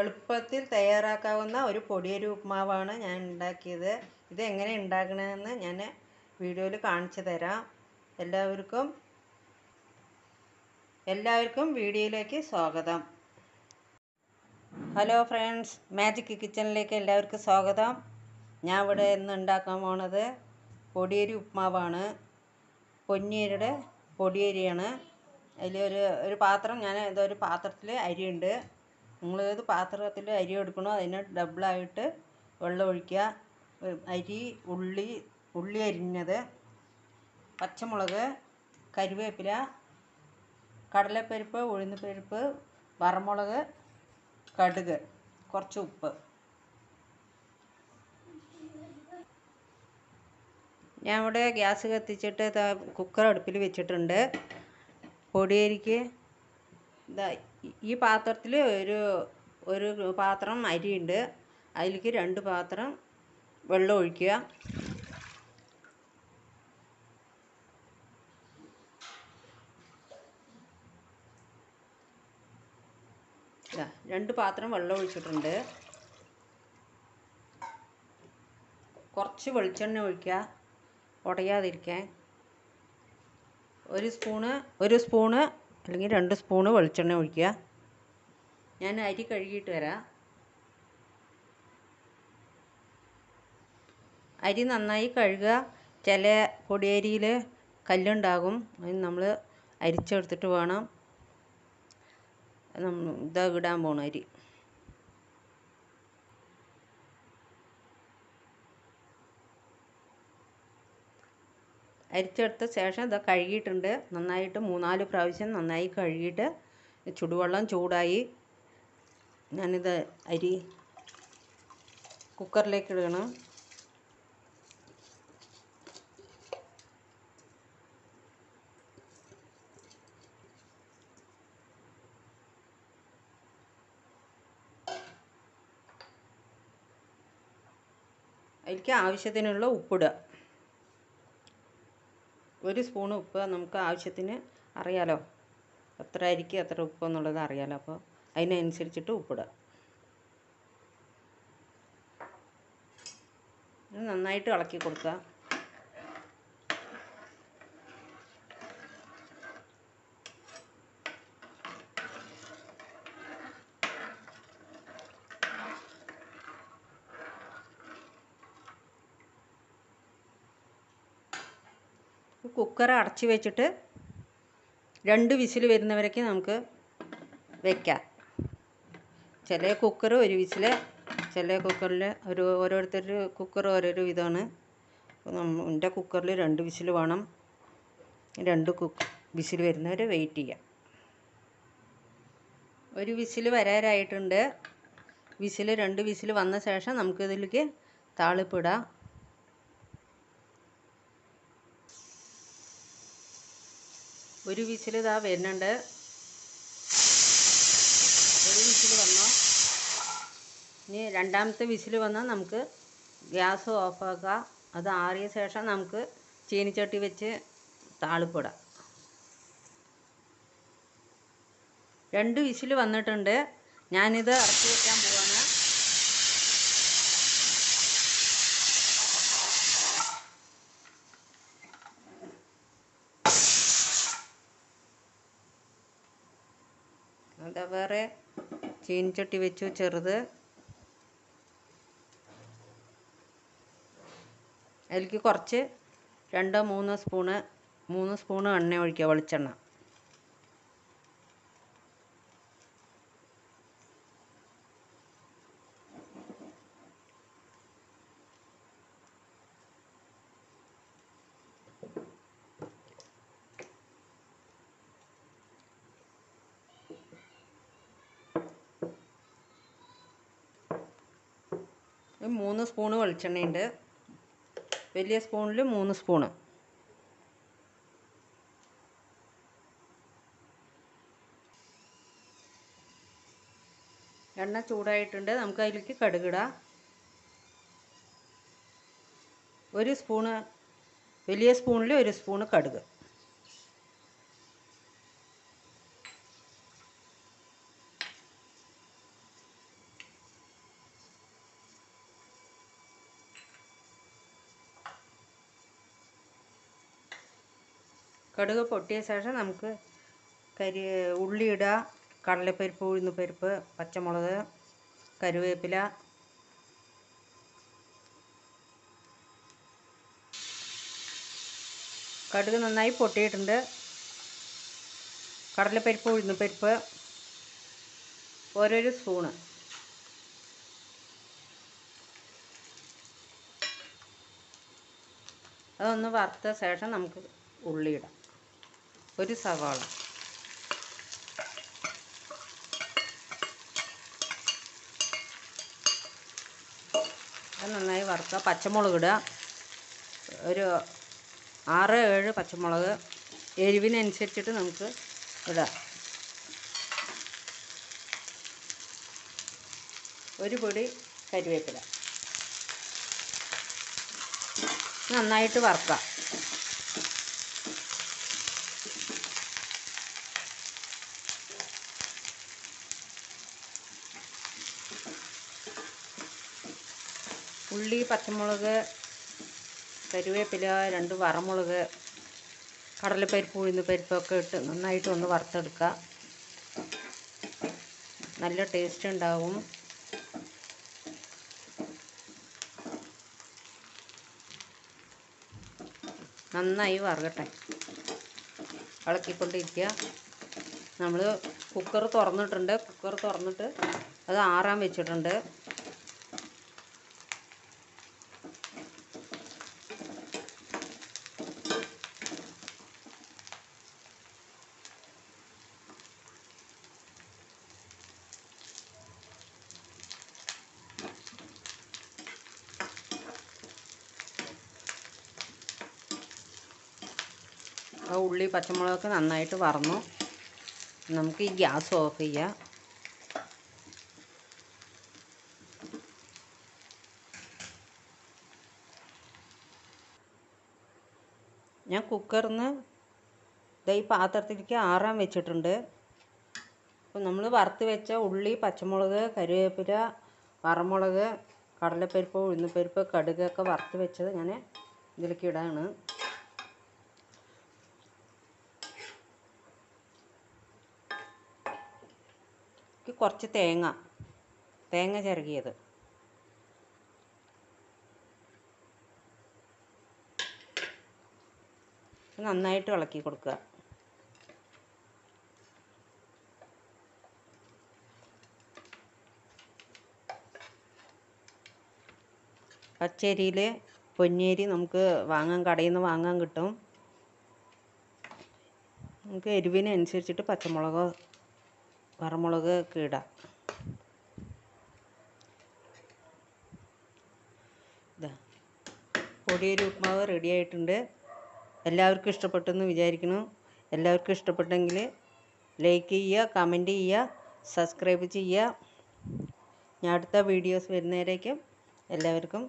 എളുപ്പത്തിൽ തയ്യാറാക്കാവുന്ന ഒരു പൊടിയരി ഉപ്മാവാണ് ഞാൻ ഉണ്ടാക്കിയത്. ഇത് എങ്ങനെ ഉണ്ടാക്കണമെന്ന് ഞാൻ വീഡിയോയിൽ കാണിച്ചു തരാം. എല്ലാവർക്കും എല്ലാവർക്കും വീഡിയോയിലേക്ക് സ്വാഗതം. ഹലോ ഫ്രണ്ട്സ് മാജിക് കിച്ചണിലേക്ക് എല്ലാവർക്കും സ്വാഗതം. ഞാൻ ഇവിടെ ഇന്ന് ഉണ്ടാക്കാൻ പോണത് പൊടിയരി ഉപ്മാവാണ്. പൊന്നിയരിയുടെ പൊടിയരിയാണ്. അതിലൊരു ഒരു പാത്രം ഞാൻ ഇതൊരു പാത്രത്തിൽ അരിയുണ്ട്. നിങ്ങൾ ഏത് പാത്രത്തിൽ അരി എടുക്കണോ അതിന് ഡബിളായിട്ട് വെള്ളം ഒഴിക്കുക. അരി ഉള്ളി ഉള്ളി അരിഞ്ഞത് പച്ചമുളക് കരിവേപ്പില കടലപ്പരിപ്പ് ഉഴുന്നുപരിപ്പ് വറമുളക് കടുക് കുറച്ച് ഉപ്പ്. ഞാൻ ഇവിടെ ഗ്യാസ് കത്തിച്ചിട്ട് കുക്കർ അടുപ്പിൽ വെച്ചിട്ടുണ്ട്. പൊടിയരിക്ക് ഇതാ ഈ പാത്രത്തിൽ ഒരു ഒരു പാത്രം അരിയുണ്ട്. അതിലേക്ക് രണ്ട് പാത്രം വെള്ളം ഒഴിക്കുക. രണ്ട് പാത്രം വെള്ളം ഒഴിച്ചിട്ടുണ്ട്. കുറച്ച് വെളിച്ചെണ്ണ ഒഴിക്കുക. ഉടയാതിരിക്കാൻ. ഒരു സ്പൂണ് ഒരു സ്പൂണ് അല്ലെങ്കിൽ രണ്ട് സ്പൂണ് വെളിച്ചെണ്ണ ഒഴിക്കുക. ഞാൻ അരി കഴുകിയിട്ട് വരാം. അരി നന്നായി കഴുകുക. ചില പൊടിയരിയിൽ കല്ലുണ്ടാകും. അതിന് നമ്മൾ അരിച്ചെടുത്തിട്ട് വേണം. ഇതാ ഇടാൻ പോണ അരി. അരിച്ചെടുത്ത ശേഷം ഇത് കഴുകിയിട്ടുണ്ട്. നന്നായിട്ട് മൂന്നാൽ പ്രാവശ്യം നന്നായി കഴുകിയിട്ട് ചുടുവെള്ളം ചൂടായി ഞാനിത് അരി കുക്കറിലേക്ക് ഇടണം. അതിലേക്ക് ആവശ്യത്തിനുള്ള ഉപ്പിടുക. ഒരു സ്പൂൺ ഉപ്പ് നമുക്ക് ആവശ്യത്തിന് അറിയാലോ. എത്ര ആയിരിക്കും എത്ര ഉപ്പ് എന്നുള്ളത് അറിയാലോ. അപ്പോൾ അതിനനുസരിച്ചിട്ട് ഉപ്പിടുക. നന്നായിട്ട് ഇളക്കി കൊടുക്കുക. കുക്കർ അടച്ചു വെച്ചിട്ട് രണ്ട് വിസിൽ വരുന്നവരേക്ക് നമുക്ക് വെക്കാം. ചില കുക്കർ ഒരു വിസിൽ ചില കുക്കറിൽ ഒരു ഓരോരുത്തർ കുക്കർ ഓരോരോ വിധമാണ് എന്റെ കുക്കറിൽ രണ്ട് വിസിൽ വേണം. രണ്ട് കുക്ക് വിസിൽ വരുന്നവരെ വെയിറ്റ് ചെയ്യാം. ഒരു വിസിൽ വരാറായിട്ടുണ്ട്. വിസിൽ രണ്ട് വിസിൽ വന്ന ശേഷം നമുക്കിതിലേക്ക് താളിപ്പിടാം ഒരു വിസിൽ ഇതാ വരുന്നുണ്ട്. ഒരു വിസിൽ വന്നോ? ഇനി രണ്ടാമത്തെ വിസിൽ വന്നാൽ നമുക്ക് ഗ്യാസ് ഓഫാക്കാം. അത് ആറിയ ശേഷം നമുക്ക് ചീനിച്ചട്ടി വെച്ച് താളിപ്പിടാം. രണ്ട് വിസിൽ വന്നിട്ടുണ്ട്. ഞാനിത് ഇറക്കി വെക്കാൻ അത് വേറെ ചീനിച്ചട്ടി വെച്ചു ചെറുത്. അതിലേക്ക് കുറച്ച് രണ്ടോ മൂന്നോ സ്പൂണ് മൂന്ന് സ്പൂണ് എണ്ണ ഒഴിക്കുക വെളിച്ചെണ്ണ. മൂന്ന് സ്പൂണ് വെളിച്ചെണ്ണയുണ്ട്. വലിയ സ്പൂണിൽ മൂന്ന് സ്പൂണ്. എണ്ണ ചൂടായിട്ടുണ്ട്. നമുക്ക് അതിലേക്ക് കടുകിടാം. ഒരു സ്പൂണ് വലിയ സ്പൂണിൽ ഒരു സ്പൂണ് കടുക്. കടുക് പൊട്ടിയ ശേഷം നമുക്ക് കരി ഉള്ളി കടലപ്പരിപ്പ് ഉഴുന്നുപരിപ്പ് പച്ചമുളക് കരുവേപ്പില കടുക് നന്നായി പൊട്ടിയിട്ടുണ്ട്. കടലപ്പരിപ്പ് ഉഴുന്നുപരിപ്പ് ഓരോരോ സ്പൂണ്. അതൊന്ന് വറുത്ത ശേഷം നമുക്ക് ഉള്ളിയിടാം ഒരു സവാള. അത് നന്നായി വറുക്കുക. പച്ചമുളക് ഇടുക. ഒരു ആറ് ഏഴ് പച്ചമുളക് എരിവിനനുസരിച്ചിട്ട് നമുക്ക് ഇടാം. ഒരു പൊടി കരിവേപ്പില. നന്നായിട്ട് വറുക്കാം. ഉള്ളി പച്ചമുളക് കരുവേപ്പില രണ്ട് വറമുളക് കടലപ്പരിപ്പ് ഉഴുന്ന് പരിപ്പൊക്കെ ഇട്ട് നന്നായിട്ട് ഒന്ന് വറുത്തെടുക്കുക. നല്ല ടേസ്റ്റ് ഉണ്ടാവും. നന്നായി വറുകട്ടെ. ഇളക്കിക്കൊണ്ടിരിക്കുക. നമ്മൾ കുക്കർ തുറന്നിട്ടുണ്ട്. കുക്കർ തുറന്നിട്ട് അത് ആറാൻ വെച്ചിട്ടുണ്ട്. ആ ഉള്ളി പച്ചമുളകൊക്കെ നന്നായിട്ട് വറന്നു. നമുക്ക് ഈ ഗ്യാസ് ഓഫ് ചെയ്യാം. ഞാൻ കുക്കറിന്ന് ഈ പാത്രത്തിലേക്ക് ആറാൻ വെച്ചിട്ടുണ്ട്. അപ്പോൾ നമ്മൾ വറുത്ത് വെച്ച ഉള്ളി പച്ചമുളക് കറിവേപ്പില വറമുളക് കടലപ്പരിപ്പ് ഉഴുന്നപ്പരിപ്പ് കടുകൊക്കെ വറുത്ത് വെച്ചത് ഞാൻ ഇതിലേക്ക് ഇടാണ് കുറച്ച് തേങ്ങ തേങ്ങ ചിരകിയത് നന്നായിട്ട് ഇളക്കി കൊടുക്കുക. പച്ചരിയിൽ പൊന്നിയരി നമുക്ക് വാങ്ങാൻ കടയിൽ നിന്ന് വാങ്ങാൻ കിട്ടും. നമുക്ക് എരിവിനനുസരിച്ചിട്ട് പച്ചമുളക് വറമുളക് ഒക്കെ ഇടാം. ഇതാ. പൊടിയരി ഉപ്മാവ് റെഡി ആയിട്ടുണ്ട്. എല്ലാവർക്കും ഇഷ്ടപ്പെട്ടെന്ന് വിചാരിക്കുന്നു. എല്ലാവർക്കും ഇഷ്ടപ്പെട്ടെങ്കിൽ ലൈക്ക് ചെയ്യുക കമന്റ് ചെയ്യുക സബ്സ്ക്രൈബ് ചെയ്യുക. ഞാൻ അടുത്ത വീഡിയോസ് വരുന്നവരേക്കും എല്ലാവർക്കും